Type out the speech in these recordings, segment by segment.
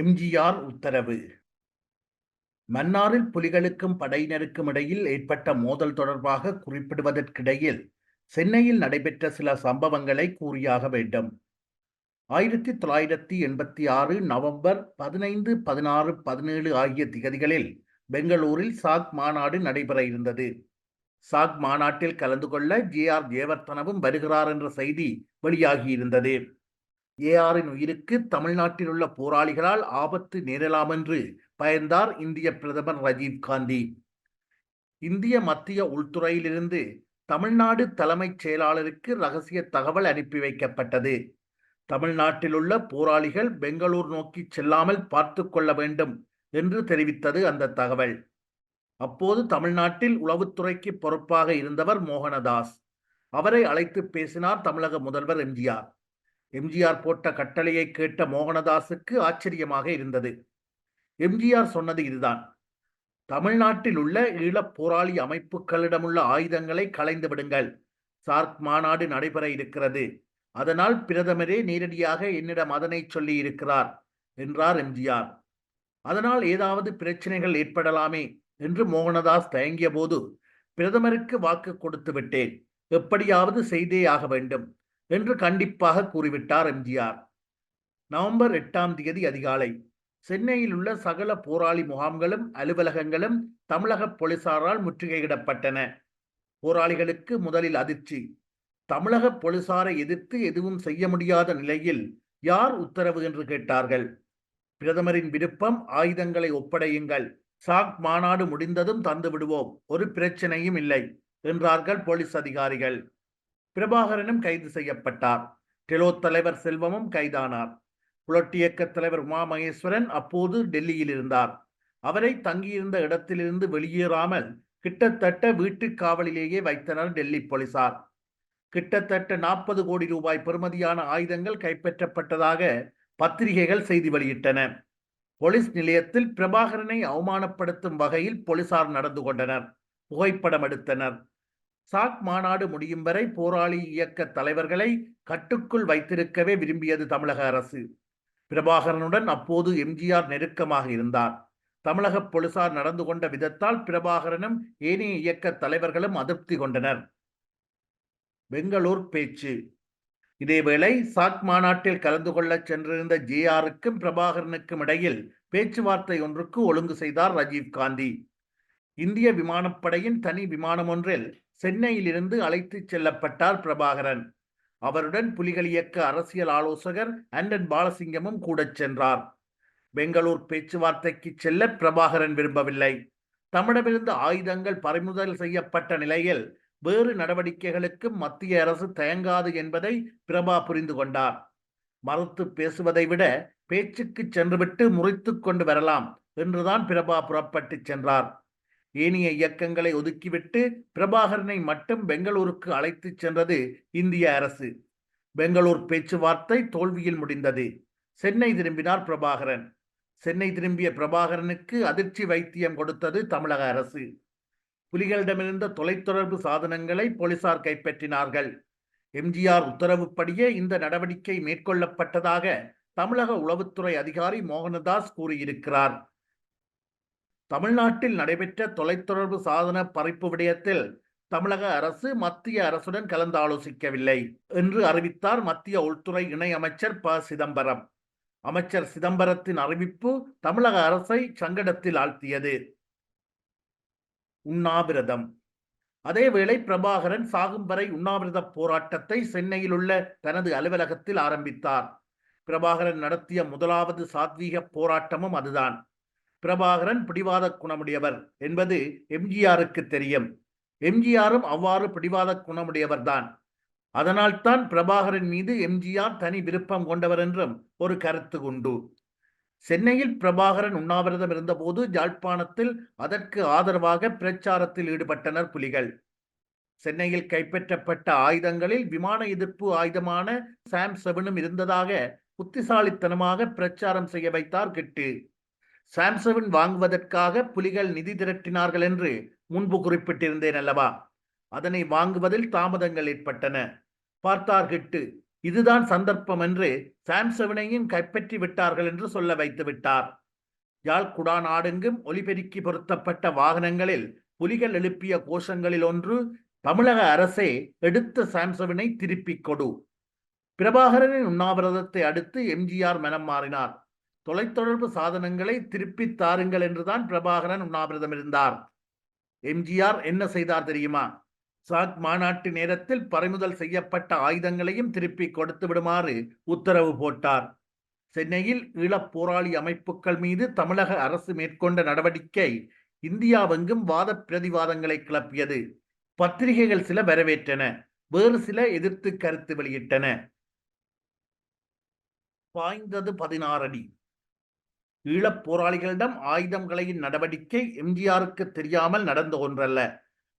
எம்ஜிஆர் உத்தரவு. மன்னாரில் புலிகளுக்கும் படையினருக்கும் இடையில் ஏற்பட்ட மோதல் தொடர்பாக குறிப்பிடுவதற்கிடையில் சென்னையில் நடைபெற்ற சில சம்பவங்களை கூறியாக வேண்டும். ஆயிரத்தி தொள்ளாயிரத்தி எண்பத்தி ஆறு நவம்பர் பதினைந்து பதினாறு பதினேழு ஆகிய திகதிகளில் பெங்களூரில் சாக் மாநாடு நடைபெற இருந்தது. சாக் மாநாட்டில் கலந்து கொள்ள ஜே ஆர் ஜெயவர்த்தனவும் வருகிறார் என்ற செய்தி வெளியாகியிருந்தது ஏஆரின் உயிருக்கு தமிழ்நாட்டில் உள்ள போராளிகளால் ஆபத்து நேரலாம் என்று பயந்தார் இந்திய பிரதமர் ரஜீவ் காந்தி. இந்திய மத்திய உள்துறையிலிருந்து தமிழ்நாடு தலைமைச் செயலாளருக்கு ரகசிய தகவல் அனுப்பி வைக்கப்பட்டது. தமிழ்நாட்டில் உள்ள போராளிகள் பெங்களூர் நோக்கி செல்லாமல் பார்த்து கொள்ள வேண்டும் என்று தெரிவித்தது அந்த தகவல். அப்போது தமிழ்நாட்டில் உளவுத்துறைக்கு பொறுப்பாக இருந்தவர் மோகனதாஸ். அவரை அழைத்து பேசினார் தமிழக முதல்வர் எம்ஜிஆர். எம்ஜிஆர் போட்ட கட்டளையை கேட்ட மோகனதாஸுக்கு ஆச்சரியமாக இருந்தது. எம்ஜிஆர் சொன்னது இதுதான். தமிழ்நாட்டில் உள்ள ஈழப் போராளி அமைப்புகளிடமுள்ள ஆயுதங்களை களைந்து விடுங்கள். சார்க் மாநாடு நடைபெற இருக்கிறது. அதனால் பிரதமரே நேரடியாக என்னிடம் அதனை சொல்லி இருக்கிறார் என்றார் எம்ஜிஆர். அதனால் ஏதாவது பிரச்சனைகள் ஏற்படலாமே என்று மோகனதாஸ் தயங்கிய போது பிரதமருக்கு வாக்கு கொடுத்து விட்டேன். எப்படியாவது செய்தே ஆக வேண்டும். என்று கண்டிப்பாக கூறிவிட்டார் எம்ஜிஆர். நவம்பர் எட்டாம் தேதி அதிகாலை சென்னையில் உள்ள சகல போராளி முகாம்களும் அலுவலகங்களும் தமிழக போலீசாரால் முற்றுகையிடப்பட்டன. போராளிகளுக்கு முதலில் அதிர்ச்சி. தமிழக போலீசாரை எதிர்த்து எதுவும் செய்ய முடியாத நிலையில் யார் உத்தரவு என்று கேட்டார்கள். பிரதமரின் விருப்பம் ஆயுதங்களை ஒப்படையுங்கள். சாக் மாநாடு முடிந்ததும் தந்து விடுவோம் ஒரு பிரச்சனையும் இல்லை என்றார்கள் போலீஸ் அதிகாரிகள். பிரபாகரனும் கைது செய்யப்பட்டார். டெலோ தலைவர் செல்வமும் கைதானார். புலட்டி இயக்க தலைவர் உமா மகேஸ்வரன் அப்போது டெல்லியில் இருந்தார். அவரை தங்கியிருந்த இடத்திலிருந்து வெளியேறாமல் கிட்டத்தட்ட வீட்டு காவலிலேயே வைத்தனர் டெல்லி போலீசார். கிட்டத்தட்ட நாற்பது கோடி ரூபாய் பெறுமதியான ஆயுதங்கள் கைப்பற்றப்பட்டதாக பத்திரிகைகள் செய்தி வெளியிட்டன. போலீஸ் நிலையத்தில் பிரபாகரனை அவமானப்படுத்தும் வகையில் போலீசார் நடந்து கொண்டனர். புகைப்படம் எடுத்தனர். சாக் மாநாடு முடியும் வரை போராளி இயக்க தலைவர்களை கட்டுக்குள் வைத்திருக்கவே விரும்பியது தமிழக அரசு. பிரபாகரனுடன் அப்போது எம்ஜிஆர் நெருக்கமாக இருந்தார். தமிழக போலீசார் நடந்து கொண்ட விதத்தால் பிரபாகரனும் ஏனைய இயக்க தலைவர்களும் அதிருப்தி கொண்டனர். பெங்களூர் பேச்சு. இதேவேளை சாக் மாநாட்டில் கலந்து கொள்ளச் சென்றிருந்த ஜேஆருக்கும் பிரபாகரனுக்கும் இடையில் பேச்சுவார்த்தை ஒன்றுக்கு ஒழுங்கு செய்தார் ராஜீவ் காந்தி இந்திய விமானப்படையின் தனி விமானம் ஒன்றில் சென்னையிலிருந்து அழைத்துச் செல்லப்பட்டார் பிரபாகரன். அவருடன் புலிகள் இயக்க அரசியல் ஆலோசகர் ஆண்டன் பாலசிங்கமும் கூட சென்றார். பெங்களூர் பேச்சுவார்த்தைக்கு செல்ல பிரபாகரன் விரும்பவில்லை. தம்மிடமிருந்து ஆயுதங்கள் பறிமுதல் செய்யப்பட்ட நிலையில் வேறு நடவடிக்கைகளுக்கும் மத்திய அரசு தயங்காது என்பதை பிரபா புரிந்து கொண்டார். மறுத்து பேசுவதை விட பேச்சுக்கு சென்றுவிட்டு முறித்து கொண்டு வரலாம் என்றுதான் பிரபா புறப்பட்டு சென்றார். ஏனைய இயக்கங்களை ஒதுக்கிவிட்டு பிரபாகரனை மட்டும் பெங்களூருக்கு அழைத்து சென்றது இந்திய அரசு. பெங்களூர் பேச்சுவார்த்தை தோல்வியில் முடிந்தது. சென்னை திரும்பினார் பிரபாகரன். சென்னை திரும்பிய பிரபாகரனுக்கு அதிர்ச்சி வைத்தியம் கொடுத்தது தமிழக அரசு. புலிகளிடமிருந்த தொலைத்தொடர்பு சாதனங்களை போலீசார் கைப்பற்றினார்கள். எம்ஜிஆர் உத்தரவுப்படியே இந்த நடவடிக்கை மேற்கொள்ளப்பட்டதாக தமிழக உளவுத்துறை அதிகாரி மோகனதாஸ் கூறியிருக்கிறார். தமிழ்நாட்டில் நடைபெற்ற தொலைத்தொடர்பு சாதன பறிப்பு விடயத்தில் தமிழக அரசு மத்திய அரசுடன் கலந்து ஆலோசிக்கவில்லை என்று அறிவித்தார் மத்திய உள்துறை இணை அமைச்சர் ப. சிதம்பரம். அமைச்சர் சிதம்பரத்தின் அறிவிப்பு தமிழக அரசை சங்கடத்தில் ஆழ்த்தியது. உண்ணாவிரதம். அதேவேளை பிரபாகரன் சாகும் வரை உண்ணாவிரத போராட்டத்தை சென்னையில் உள்ள தனது அலுவலகத்தில் ஆரம்பித்தார். பிரபாகரன் நடத்திய முதலாவது சாத்வீக போராட்டமும் அதுதான். பிரபாகரன் பிடிவாத குணமுடையவர் என்பது எம்ஜிஆருக்கு தெரியும். எம்ஜிஆரும் அவ்வாறு பிடிவாத குணமுடையவர்தான். அதனால்தான் பிரபாகரன் மீது எம்ஜிஆர் தனி விருப்பம் கொண்டவர் என்றும் ஒரு கருத்து உண்டு. சென்னையில் பிரபாகரன் உண்ணாவிரதம் இருந்தபோது யாழ்ப்பாணத்தில் அதற்கு ஆதரவாக பிரச்சாரத்தில் ஈடுபட்டனர் புலிகள். சென்னையில் கைப்பற்றப்பட்ட ஆயுதங்களில் விமான எதிர்ப்பு ஆயுதமான சாம் செவனும் இருந்ததாக புத்திசாலித்தனமாக பிரச்சாரம் செய்ய வைத்தார் கிட்டு. சாம்சவின் வாங்குவதற்காக புலிகள் நிதி திரட்டினார்கள் என்று முன்பு குறிப்பிட்டிருந்தேன் அல்லவா? அதனை வாங்குவதில் தாமதங்கள் ஏற்பட்டன. பார்த்தார் கிட்டு இதுதான் சந்தர்ப்பம் என்று சாம்சவனையும் கைப்பற்றி விட்டார்கள் என்று சொல்ல வைத்து விட்டார். யாழ் குடா நாடெங்கும் ஒலிபெருக்கி பொருத்தப்பட்ட வாகனங்களில் புலிகள் எழுப்பிய கோஷங்களில் ஒன்று தமிழக அரசே எடுத்த சாம்சவினை திருப்பிக் கொடு. பிரபாகரனின் உண்ணாவிரதத்தை அடுத்து எம்ஜிஆர் மனம் மாறினார். தொலைத்தொடர்பு சாதனங்களை திருப்பித் தாருங்கள் என்றுதான் பிரபாகரன் உண்ணாவிரதம் இருந்தார். எம்ஜிஆர் என்ன செய்தார் தெரியுமா? சாக் மாநாட்டு நேரத்தில் பறிமுதல் செய்யப்பட்ட ஆயுதங்களையும் திருப்பி கொடுத்து விடுமாறு உத்தரவு போட்டார். சென்னையில் ஈழப் போராளி அமைப்புகள் மீது தமிழக அரசு மேற்கொண்ட நடவடிக்கை இந்தியாவெங்கும் வாத பிரதிவாதங்களை கிளப்பியது. பத்திரிகைகள் சில வரவேற்றன வேறு சில எதிர்த்து கருத்து வெளியிட்டன. பாய்ந்தது பதினாறு அடி. ஈழப் போராளிகளிடம் ஆயுதங்களையின் நடவடிக்கை எம்ஜிஆருக்கு தெரியாமல் நடந்த ஒன்றல்ல.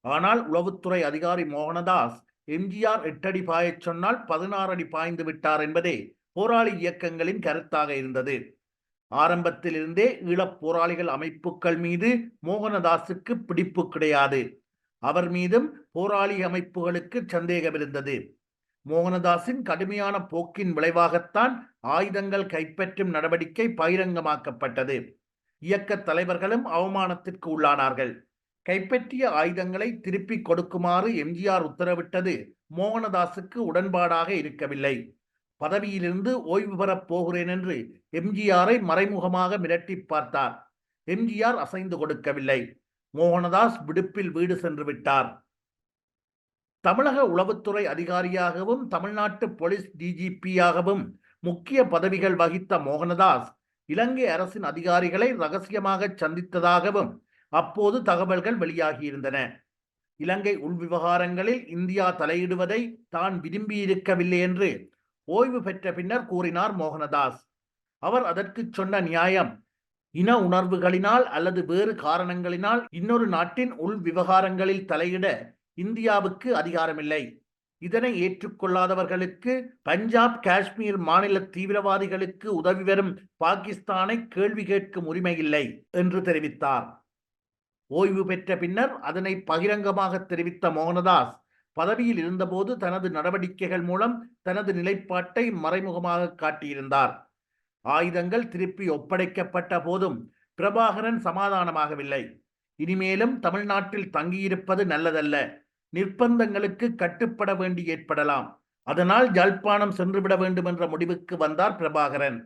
ஆனால் உளவுத்துறை அதிகாரி மோகனதாஸ் எம்ஜிஆர் எட்டடி பாயச் சொன்னால் பதினாறு அடி பாய்ந்து விட்டார் என்பதே போராளி இயக்கங்களின் கருத்தாக இருந்தது. ஆரம்பத்தில் இருந்தே ஈழப் போராளிகள் அமைப்புகள் மீது மோகனதாஸுக்கு பிடிப்பு கிடையாது. அவர் மீதும் போராளி அமைப்புகளுக்கு சந்தேகம் இருந்தது மோகனதாஸின் கடுமையான போக்கின் விளைவாகத்தான் ஆயுதங்கள் கைப்பற்றும் நடவடிக்கை பகிரங்கமாக்கப்பட்டது. இயக்க தலைவர்களும் அவமானத்திற்கு உள்ளானார்கள். கைப்பற்றிய ஆயுதங்களை திருப்பிக் கொடுக்குமாறு எம்ஜிஆர் உத்தரவிட்டது மோகனதாஸுக்கு உடன்பாடாக இருக்கவில்லை. பதவியிலிருந்து ஓய்வு பெறப் போகிறேன் என்று எம்ஜிஆரை மறைமுகமாக மிரட்டி பார்த்தார். எம்ஜிஆர் அசைந்து கொடுக்கவில்லை. மோகனதாஸ் விடுப்பில் வீடு சென்று விட்டார். தமிழக உளவுத்துறை அதிகாரியாகவும் தமிழ்நாட்டு போலீஸ் டிஜிபியாகவும் முக்கிய பதவிகள் வகித்த மோகனதாஸ் இலங்கை அரசின் அதிகாரிகளை ரகசியமாக சந்தித்ததாகவும் அப்போது தகவல்கள் வெளியாகியிருந்தன. இலங்கை உள்விவகாரங்களில் இந்தியா தலையிடுவதை தான் விரும்பியிருக்கவில்லை என்று ஓய்வு பெற்ற பின்னர் கூறினார் மோகனதாஸ். அவர் அதற்கு சொன்ன நியாயம் இன உணர்வுகளினால் அல்லது வேறு காரணங்களினால் இன்னொரு நாட்டின் உள் விவகாரங்களில் தலையிட இந்தியாவுக்கு அதிகாரமில்லை. இதனை ஏற்றுக்கொள்ளாதவர்களுக்கு பஞ்சாப் காஷ்மீர் மாநில தீவிரவாதிகளுக்கு உதவி வரும் பாகிஸ்தானை கேள்வி கேட்கும் உரிமை இல்லை என்று தெரிவித்தார். ஓய்வு பெற்ற பின்னர் அதனை பகிரங்கமாக தெரிவித்த மோகனதாஸ் பதவியில் இருந்தபோது தனது நடவடிக்கைகள் மூலம் தனது நிலைப்பாட்டை மறைமுகமாக காட்டியிருந்தார். ஆயுதங்கள் திருப்பி ஒப்படைக்கப்பட்ட போதும் பிரபாகரன் சமாதானமாகவில்லை. இனிமேலும் தமிழ்நாட்டில் தங்கியிருப்பது நல்லதல்ல. நிர்பந்தங்களுக்கு கட்டுப்பட வேண்டி ஏற்படலாம். அதனால் ஜல்பானம் சென்றுவிட வேண்டும் என்ற முடிவுக்கு வந்தார் பிரபாகரன்.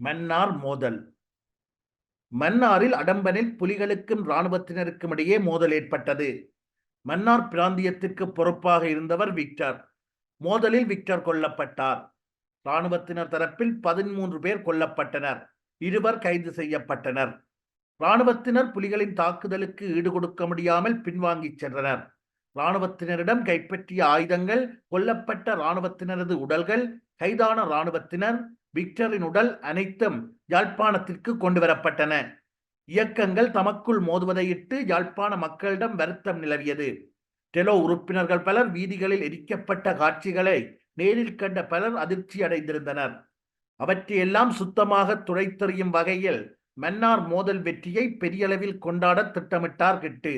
மன்னார் மோதல். மன்னாரில் அடம்பனில் புலிகளுக்கும் இராணுவத்தினருக்கும் இடையே மோதல் ஏற்பட்டது. மன்னார் பிராந்தியத்திற்கு பொறுப்பாக இருந்தவர் விக்டர். மோதலில் விக்டர் கொல்லப்பட்டார். இராணுவத்தினர் தரப்பில் பதிமூன்று பேர் கொல்லப்பட்டனர். இருவர் கைது செய்யப்பட்டனர். இராணுவத்தினர் புலிகளின் தாக்குதலுக்கு ஈடுகொடுக்க முடியாமல் பின்வாங்கிச் சென்றனர். இராணுவத்தினரிடம் கைப்பற்றிய ஆயுதங்கள் கொல்லப்பட்ட இராணுவத்தினரது உடல்கள் கைதான இராணுவத்தினர் விக்டரின் உடல் அனைத்தும் யாழ்ப்பாணத்திற்கு கொண்டு வரப்பட்டன. இயக்கங்கள் தமக்குள் மோதுவதையிட்டு யாழ்ப்பாண மக்களிடம் வருத்தம் நிலவியது. டெலோ உறுப்பினர்கள் பலர் வீதிகளில் எரிக்கப்பட்ட காட்சிகளை நேரில் கண்ட பலர் அதிர்ச்சி அடைந்திருந்தனர் அவற்றையெல்லாம் சுத்தமாக துடைத்தெறியும் வகையில் மன்னார் மோதல் வெற்றியை பெரியளவில் கொண்டாட திட்டமிட்டார் கிட்டு.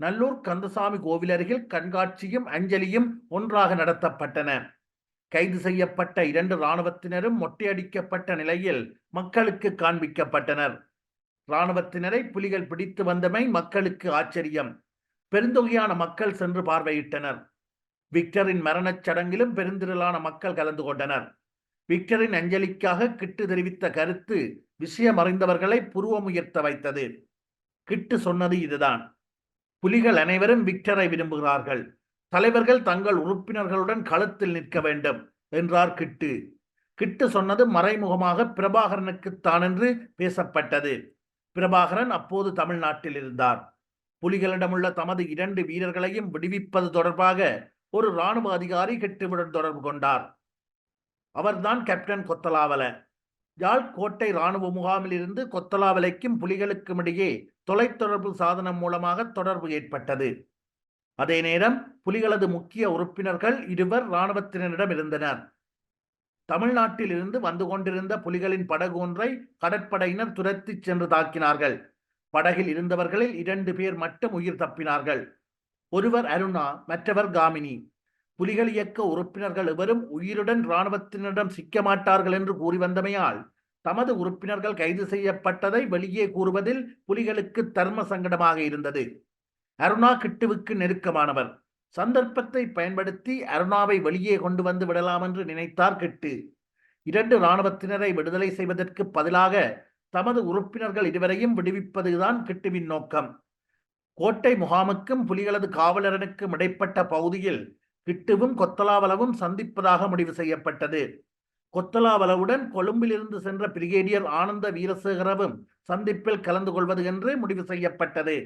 நல்லூர் கந்தசாமி கோவில் அருகில் கண்காட்சியும் அஞ்சலியும் ஒன்றாக நடத்தப்பட்டன. கைது செய்யப்பட்ட இரண்டு இராணுவத்தினரும் மொட்டையடிக்கப்பட்ட நிலையில் மக்களுக்கு காண்பிக்கப்பட்டனர். இராணுவத்தினரை புலிகள் பிடித்து வந்தமை மக்களுக்கு ஆச்சரியம். பெருந்தொகையான மக்கள் சென்று பார்வையிட்டனர். விக்டரின் மரணச் சடங்கிலும் பெருந்திரளான மக்கள் கலந்து கொண்டனர். விக்டரின் அஞ்சலிக்காக கிட்டு தெரிவித்த கருத்து விஷயம் அறிந்தவர்களை புருவமுயர்த்த வைத்தது. கிட்டு சொன்னது இதுதான். புலிகள் அனைவரும் விக்டரை விரும்புகிறார்கள். தலைவர்கள் தங்கள் உறுப்பினர்களுடன் களத்தில் நிற்க வேண்டும் என்றார் கிட்டு. கிட்டு சொன்னது மறைமுகமாக பிரபாகரனுக்குத்தான் என்று பேசப்பட்டது. பிரபாகரன் அப்போது தமிழ்நாட்டில் இருந்தார். புலிகளிடமுள்ள தமது இரண்டு வீரர்களையும் விடுவிப்பது தொடர்பாக ஒரு இராணுவ அதிகாரி கிட்டுவுடன் தொடர்பு கொண்டார். அவர்தான் கேப்டன் கொத்தலாவல யாழ் கோட்டை இராணுவ முகாமில் இருந்து கொத்தலாவலைக்கும் புலிகளுக்கும் இடையே தொலைத்தொடர்பு சாதனம் மூலமாக தொடர்பு ஏற்பட்டது. அதே நேரம் புலிகளது முக்கிய உறுப்பினர்கள் இருவர் இராணுவத்தினரிடம் இருந்தனர். தமிழ்நாட்டில் இருந்து வந்து கொண்டிருந்த புலிகளின் படகு ஒன்றை கடற்படையினர் துரத்திச் சென்று தாக்கினார்கள். படகில் இருந்தவர்களில் இரண்டு பேர் மட்டும் உயிர் தப்பினார்கள். ஒருவர் அருணா மற்றவர் காமினி. புலிகள் இயக்க உறுப்பினர்கள் எவரும் உயிருடன் இராணுவத்தினரிடம் சிக்க மாட்டார்கள் என்று கூறி வந்தமையால் தமது உறுப்பினர்கள் கைது செய்யப்பட்டதை வெளியே கூறுவதில் புலிகளுக்கு தர்ம சங்கடமாக இருந்தது. அருணா கிட்டுவுக்கு நெருக்கமானவர். சந்தர்ப்பத்தை பயன்படுத்தி அருணாவை வெளியே கொண்டு வந்து விடலாம் என்று நினைத்தார் கிட்டு. இரண்டு இராணுவத்தினரை விடுதலை செய்வதற்கு பதிலாக தமது உறுப்பினர்கள் இருவரையும் விடுவிப்பதுதான் கிட்டுவின் நோக்கம். கோட்டை முகாமுக்கும் புலிகளது காவலரனுக்கும் இடைப்பட்ட பகுதியில் கிட்டுவும் கொத்தலாவலவும் சந்திப்பதாக முடிவு செய்யப்பட்டது. கொத்தலாவலவுடன் கொழும்பிலிருந்து சென்ற பிரிகேடியர் ஆனந்த வீரசேகரவும் சந்திப்பில் கலந்து கொள்வது என்று முடிவு செய்யப்பட்டது.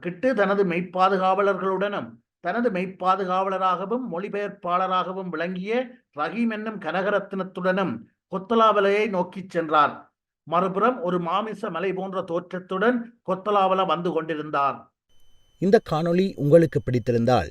கிட்டு தனது மெய்ப்பாதுகாவலர்களுடனும் தனது மெய்ப்பாதுகாவலராகவும் மொழிபெயர்ப்பாளராகவும் விளங்கிய ரஹீம் என்னும் கனகரத்னத்துடனும் கொத்தலாவலையை நோக்கிச் சென்றார். மறுபுறம் ஒரு மாமிச மலை போன்ற தோற்றத்துடன் கொத்தலாவல வந்து கொண்டிருந்தார். இந்த காணொளி உங்களுக்கு பிடித்திருந்தால்